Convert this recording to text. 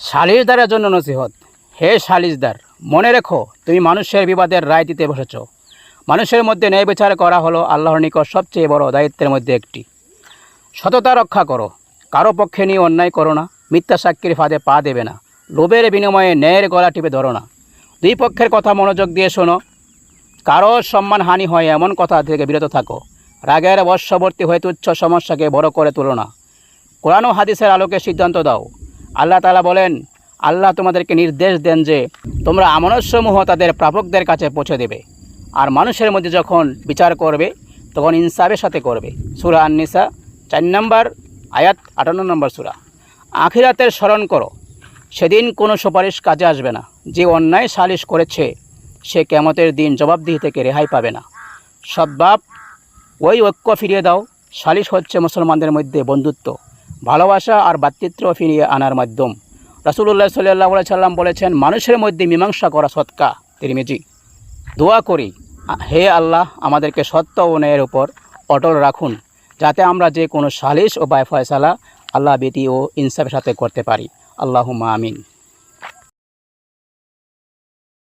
সালিশদারের জন্য নসিহত। হে সালিশদার মনে রেখো, তুমি মানুষের বিবাদের রায় দিতে বসেছ। মানুষের মধ্যে ন্যায় বিচার করা হলো আল্লাহর নিকট সবচেয়ে বড় দায়িত্বের মধ্যে একটি। সততা রক্ষা করো। কারও পক্ষে নিয়ে অন্যায় করো না। মিথ্যা সাক্ষীর ফাঁদে পা দেবে না। লোভের বিনিময়ে ন্যায়ের গলা টিপে ধরো না। দুই পক্ষের কথা মনোযোগ দিয়ে শোনো। কারও সম্মানহানি হয় এমন কথা থেকে বিরত থাকো। রাগের বর্ষবর্তী হয়ে তুচ্ছ সমস্যাকে বড় করে তুলো না। কোরআন হাদিসের আলোকে সিদ্ধান্ত দাও। আল্লাহ তালা বলেন, আল্লাহ তোমাদেরকে নির্দেশ দেন যে তোমরা আমানতসমূহ তাদের প্রাপকদের কাছে পৌঁছে দেবে। আর মানুষের মধ্যে যখন বিচার করবে, তখন ইনসাফের সাথে করবে। সুরা আননিসা, চার নম্বর আয়াত, আটান্ন নম্বর সুরা। আখিরাতের স্মরণ করো, সেদিন কোনো সুপারিশ কাজে আসবে না। যে অন্যায় সালিশ করেছে, সে কেমতের দিন জবাবদিহি থেকে রেহাই পাবে না। সব সদ্ভাব ওই ঐক্য ফিরিয়ে দাও। সালিশ হচ্ছে মুসলমানদের মধ্যে বন্ধুত্ব। ভালোবাসা আর ভাতৃত্ব ফিরিয়ে আনার মাধ্যম। রাসুল্লাহ সাল্লাহ সাল্লাম বলেছেন, মানুষের মধ্যে মীমাংসা করা সৎকা। তিরিমিজি, দোয়া করি, হে আল্লাহ, আমাদেরকে সত্য ও ন্যায়ের উপর অটল রাখুন, যাতে আমরা যে কোনো সালিশ ও বায় ফয়সালা আল্লাহ বেটি ও ইনসাফের সাথে করতে পারি। আল্লাহ আমিন।